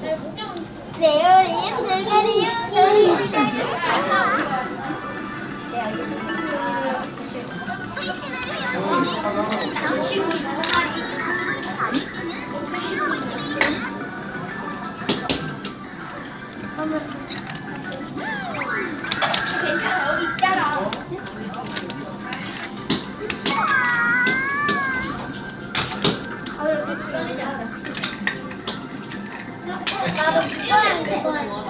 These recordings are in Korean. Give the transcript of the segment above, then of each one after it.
레오 나도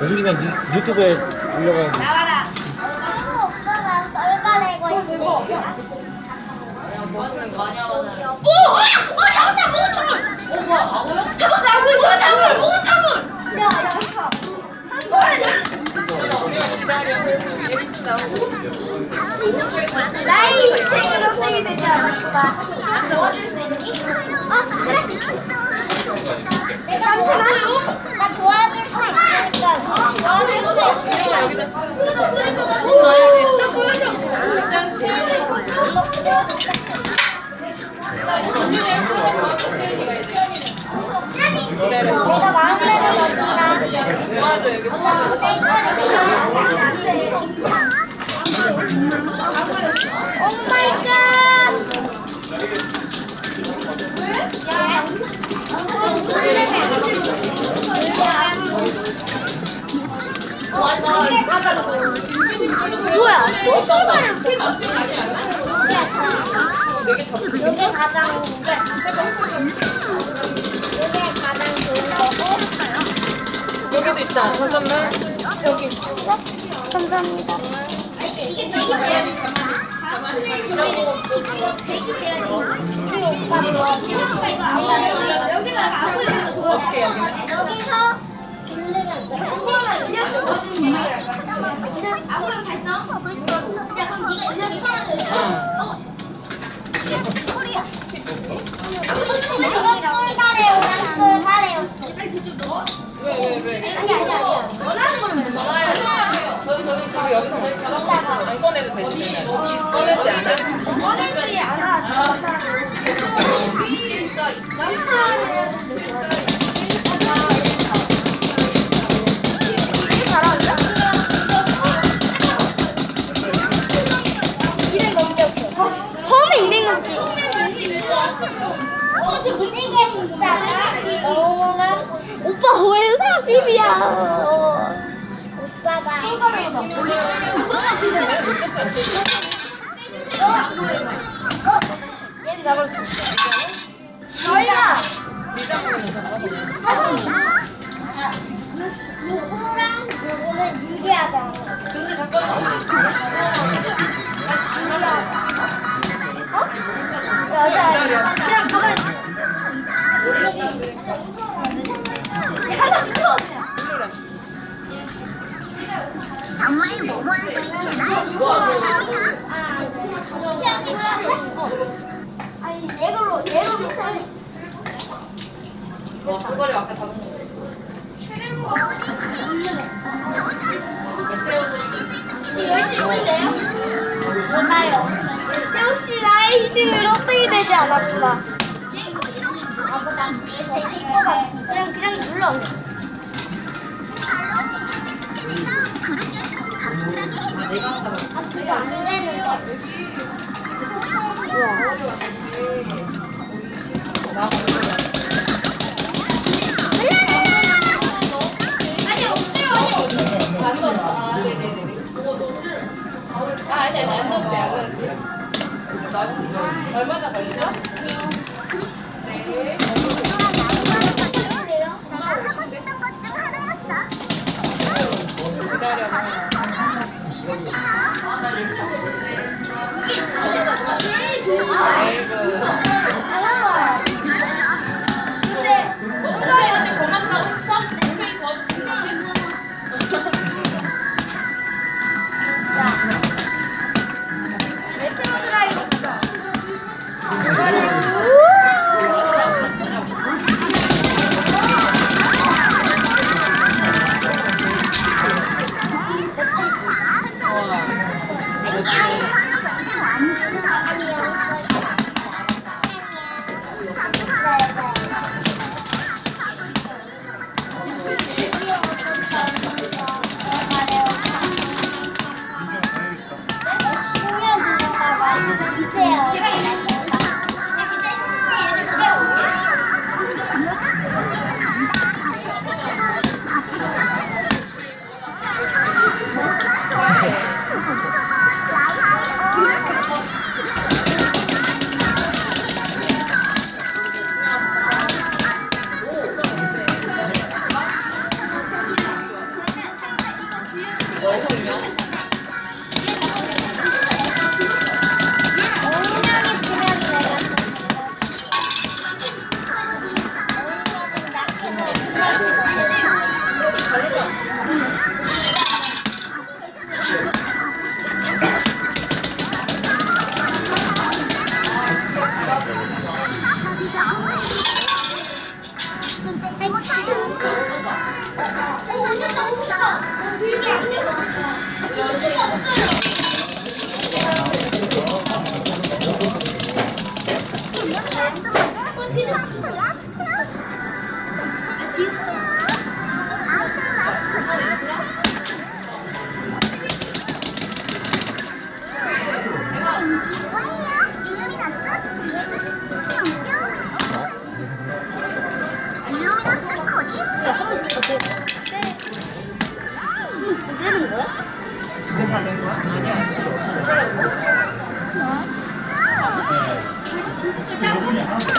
유- 유튜브에 올려가 나와라. 오빠가 썰어내고 있어. 멋있는 거 많이 하면. 오! 어, 잡았다! 모금탕물! 어, 뭐야, 아고요? 잡았어! 야, 야, 번에 우리가 기다려. 예비 나오고. 나의 인생으로 쓰게 되지 않았구나. 도와줄 수 있니? 아, 그래? 마이 갓! 뭐야? 않아? 되게 덥 이게 가장 가장 좋은 거고 여기도 있다. 잠깐만. 감사합니다. 이게 되게 돼야지. 가만히 그리고 오빠 좋아. 여기가 안 꺼내도 되지. 꺼내지 않아? 원하지 않아 처음에 무지개 진짜 너무나. 오빠 왜 40이야? 오빠가. 저희가 누구랑 누구는 유리하다. 근데 잠깐만. 어? 여자. 그냥 가만. 하 아니 얘걸로 얘로 밑에 와, 그거를 아까 잡은 거. 몰라요. 역시 나의 희생을 어떻게 되지 않았구나. 그냥 그냥 눌러. 아, 그거 안 되는 거. 나 아니 없대요. 안 넣었어. 아, 네네네. 아, 아니, 아니, 안 넣었대. 안 넣었대. 나- 얼마나 걸리죠? 네. 기다려. 아 되는 两个。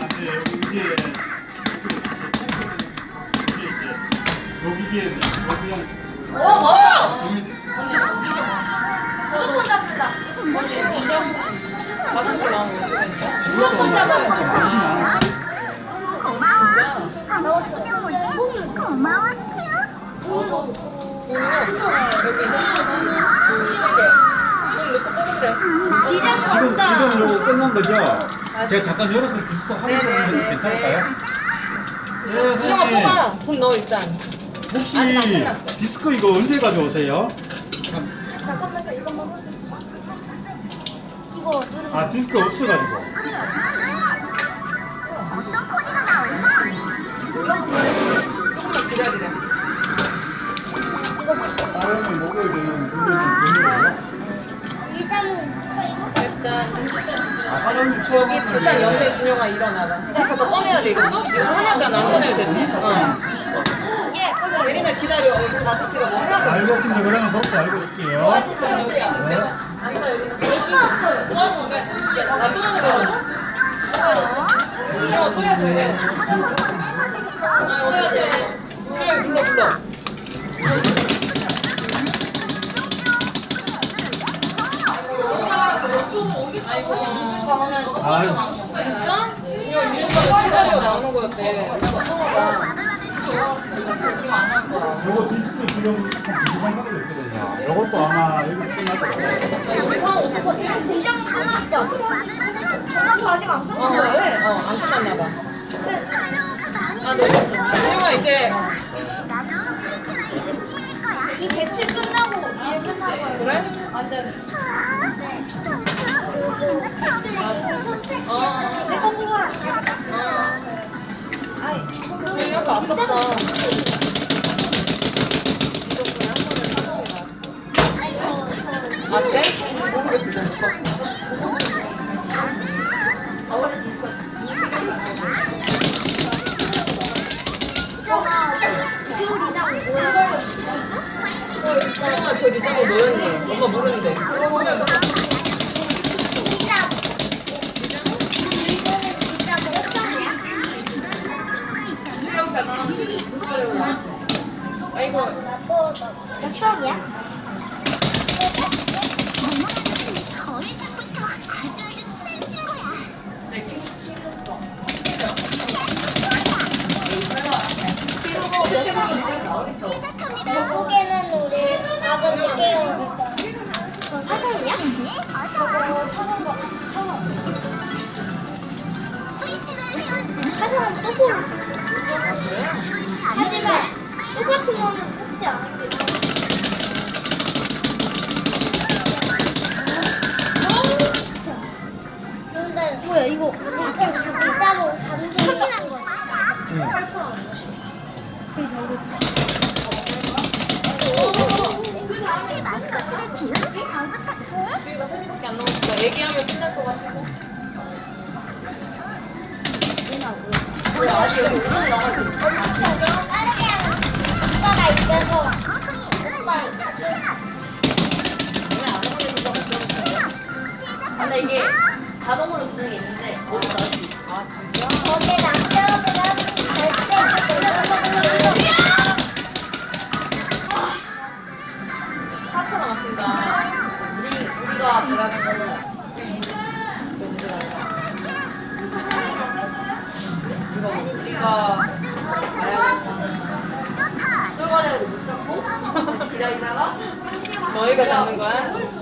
아, 아니 여기 이게 이제 여기에 여기랑 어! 정해져 있어요. 무조건 잡는다. 다섯 개 나오면 어떻게 되니까? 무조건 잡아. 고마워. 쭈 여기 놓고 꺼면 그래. 지금 지금 요거 끝난 거죠? 제가 잠깐 열어서 디스코 한번 네, 네, 해보면 네, 괜찮을까요? 예, 수정아 선생님. 뽑아. 돈 넣어 일단. 혹시 아니, 나 끝났어. 디스코 이거 언제 가져오세요? 이거 누르면 아 디스코 없어가지고. 조금만 기다리래. 다음에 목요일 되면 분들 좀 보내요. 아 사장님 수업이 일단 옆에 준영아 일어나봐. 잠깐 꺼내야 돼 이거. 이거 하나도 안 꺼내야 돼. 어. 예, 꺼내. 예린아 기다려. 이거 아저씨가 뭐 하려고. 알겠습니다. 그러면 먹고 알고 있을게요. 아니야 여기. 아, 또 하는 거라고? 어, 또 해야 돼. 아, 어떡해. 수영이 불러, 불러. 아유. 진짜? 이거 민호가 기다려 나오는 거였대. 성화가. 요거 디스코 지금 한 2시간 정도 있거든요. 요것도 아마 여기 끝날 거예요. 아, 여기 상황 어떡해? 진짜 끝났어. 끝났어 아직 안 어, 끝났어. 왜? 어, 안 끝났나 봐. 아, 너 수영아 이제 이 배틀 끝나고 일 끝나고 그래? 완전 어. 아, 저 리장고 뭐였니? 엄마 모르는데. 이고. 몇 성이야? 뽑지 않을게. 근데 뭐야 이거 진짜로 안 남았어. 얘기하면 끝날 것 같고. 뭐야, 아직 여기 5분 남았어. 근데 이게 자동으로 부는 게 있는데 어디 나지? 아 진짜? 거기에 남자들은 절대 사천 남았습니다. 우리 우리가 들어가는 거는 그 문제가 아니라 이거 우리가 말하는 거는 꿀거래를 못 잡고 기다리다가 너희가 잡는 거야?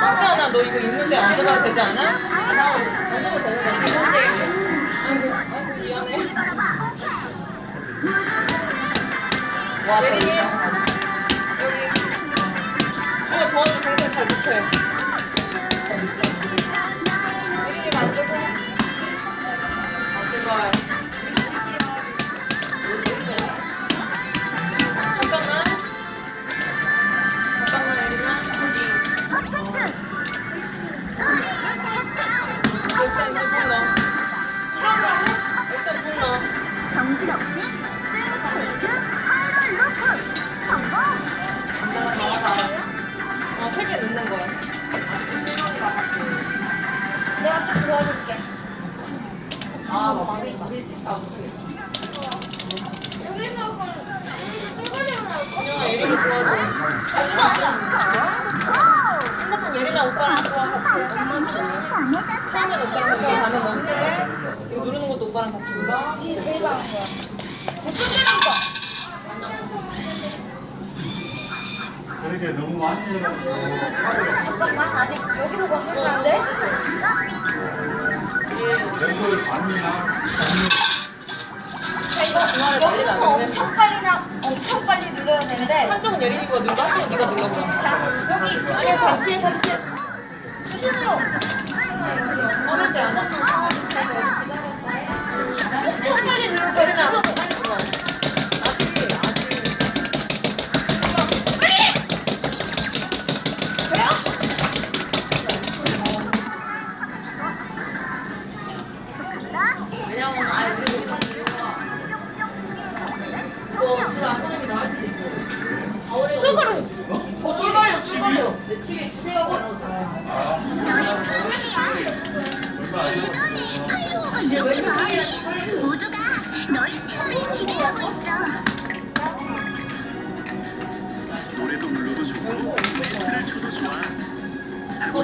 황지연아, 너 이거 있는데 안 들어가도 되지 않아? 안 넣어도 되는 거지? 아이고, 아이고, 미안해. 와, 예린이. 여기. 주아 도와줘, 굉장히 잘 못해. 많이 해가지고 잠깐만, 건들면 안 돼? 멤버의 반이나 자, 이거 나가네. 엄청 빨리 나, 엄청 빨리 눌러야 되는데. 한쪽은 예린이 거 누르고 한쪽은 네가 그럼. 자, 여기 아니야, 같이 해, 같이 해. 수신으로 꺼내지 않아? 엄청 빨리 누를 거야. 주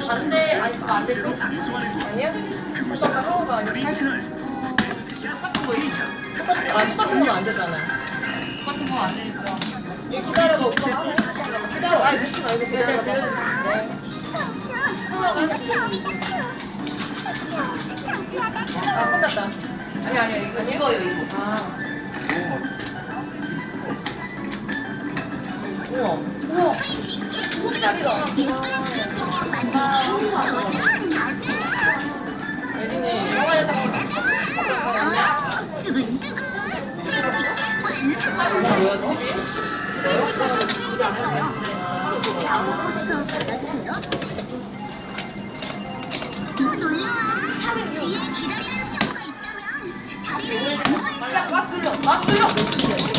반대 아니 그거 안 될까? 방송하는 거 아니야? 오빠가 하고 가 우리 채널 베스트샷 스테이션 스타파이어 아 똑같은 거안 되잖아 똑같은 거안 되니까 얘 기다려봐 오빠 기다려 아니 묻지 말고 기다려 네. 아 끝났다. 아니 아니야 이거 이거요 이거. 아 우와. 우와. 우와. 5짜리다. 막 끌어 막 끌어